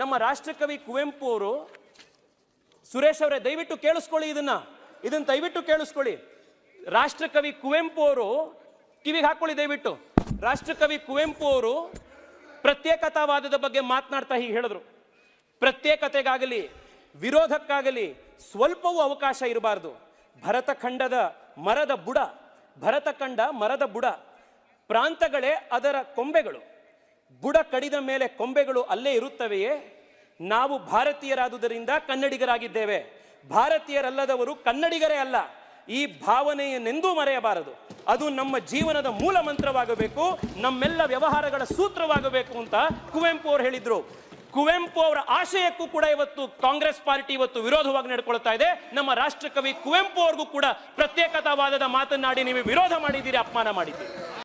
ನಮ್ಮ ರಾಷ್ಟ್ರಕವಿ ಕುವೆಂಪು ಅವರು, ಸುರೇಶ್ ಅವರೇ, ದಯವಿಟ್ಟು ಕೇಳಿಸ್ಕೊಳ್ಳಿ ಇದನ್ನ. ಇದನ್ನ ದಯವಿಟ್ಟು ಕೇಳಿಸ್ಕೊಳ್ಳಿ. ರಾಷ್ಟ್ರಕವಿ ಕುವೆಂಪು ಅವರು, ಕಿವಿಗೆ ಹಾಕೊಳ್ಳಿ ದಯವಿಟ್ಟು. ರಾಷ್ಟ್ರಕವಿ ಕುವೆಂಪು ಅವರು ಪ್ರತ್ಯೇಕತಾವಾದದ ಬಗ್ಗೆ ಮಾತನಾಡ್ತಾ ಹೀಗೆ ಹೇಳಿದ್ರು. ಪ್ರತ್ಯೇಕತೆಗಾಗಲಿ, ವಿರೋಧಕ್ಕಾಗಲಿ ಸ್ವಲ್ಪವೂ ಅವಕಾಶ ಇರಬಾರ್ದು. ಭರತಖಂಡದ ಮರದ ಬುಡ ಭರತಖಂಡ ಮರದ ಬುಡ, ಪ್ರಾಂತಗಳೇ ಅದರ ಕೊಂಬೆಗಳು. ಬುಡ ಕಡಿದ ಮೇಲೆ ಕೊಂಬೆಗಳು ಅಲ್ಲೇ ಇರುತ್ತವೆಯೇ? ನಾವು ಭಾರತೀಯರಾದುದರಿಂದ ಕನ್ನಡಿಗರಾಗಿದ್ದೇವೆ. ಭಾರತೀಯರಲ್ಲದವರು ಕನ್ನಡಿಗರೇ ಅಲ್ಲ. ಈ ಭಾವನೆಯನ್ನೆಂದೂ ಮರೆಯಬಾರದು. ಅದು ನಮ್ಮ ಜೀವನದ ಮೂಲ ಮಂತ್ರವಾಗಬೇಕು, ನಮ್ಮೆಲ್ಲ ವ್ಯವಹಾರಗಳ ಸೂತ್ರವಾಗಬೇಕು ಅಂತ ಕುವೆಂಪು ಅವರು ಹೇಳಿದ್ರು. ಕುವೆಂಪು ಅವರ ಆಶಯಕ್ಕೂ ಕೂಡ ಇವತ್ತು ಕಾಂಗ್ರೆಸ್ ಪಾರ್ಟಿ ಇವತ್ತು ವಿರೋಧವಾಗಿ ನಡ್ಕೊಳ್ತಾ ಇದೆ. ನಮ್ಮ ರಾಷ್ಟ್ರಕವಿ ಕುವೆಂಪು ಅವ್ರಿಗೂ ಕೂಡ ಪ್ರತ್ಯೇಕತಾವಾದದ ಮಾತನಾಡಿ ನೀವು ವಿರೋಧ ಮಾಡಿದ್ದೀರಿ, ಅಪಮಾನ ಮಾಡಿದ್ದೀರಿ.